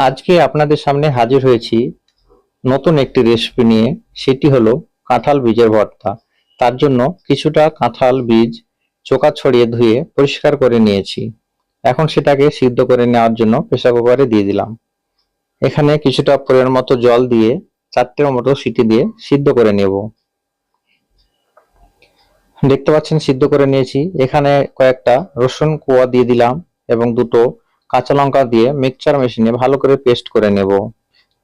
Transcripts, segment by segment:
আজকে আপনাদের সামনে হাজির হয়েছি নতুন একটি রেসিপি নিয়ে। সেটি হলো কাঁঠাল বীজের ভর্তা। তার জন্য কিছুটা কাঁঠাল বীজ চোকা ছড়িয়ে ধুয়ে পরিষ্কার করে নিয়েছি। এখন সেটাকে সিদ্ধ করে নেওয়ার জন্য প্রেসার কুকারে দিয়ে দিলাম। এখানে কিছুটা পরিমাণ মতো জল দিয়ে চারটের মতো সিটি দিয়ে সিদ্ধ করে নেব। দেখতে পাচ্ছেন সিদ্ধ করে নিয়েছি। এখানে কয়েকটা রসুন কোয়া দিয়ে দিলাম এবং দুটো কাঁচা লঙ্কা দিয়ে মিক্সচার মেশিনে ভালো করে পেস্ট করে নেব।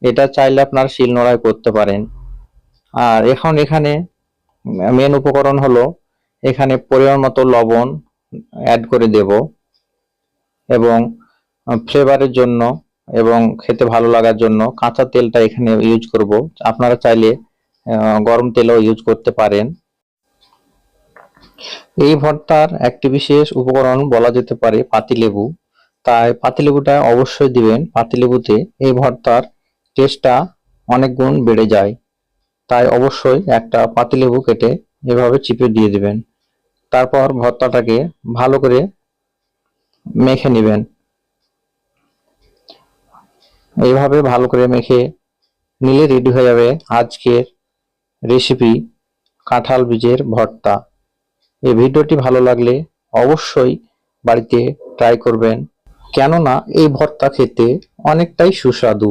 এটা চাইলে আপনার শিলনোড়ায় করতে পারেন। আর এখন এখানে মেন উপকরণ হলো, এখানে পরিমাণ মতো লবণ অ্যাড করে দেব এবং ফ্লেভারের জন্য এবং খেতে ভালো লাগার জন্য কাঁচা তেলটা এখানে ইউজ করব। আপনারা চাইলে গরম তেলও ইউজ করতে পারেন। এই ভর্তার একটি বিশেষ উপকরণ বলা যেতে পারে পাতিলেবু। তাই পাতিলেবুটা অবশ্যই দিবেন। পাতিলেবুতে এই ভর্তার টেস্টটা অনেক গুণ বেড়ে যায়। তাই অবশ্যই একটা পাতিলেবু কেটে এভাবে চিপে দিয়ে দিবেন। তারপর ভর্তাটাকে ভালো করে মেখে নেবেন। এইভাবে ভালো করে মেখে নিলে রেডি হয়ে যাবে আজকের রেসিপি কাঁঠাল বীজের ভর্তা। এই ভিডিওটি ভালো লাগলে অবশ্যই বাড়িতে ট্রাই করবেন। কেননা এই ভর্তা খেতে অনেকটাই সুস্বাদু।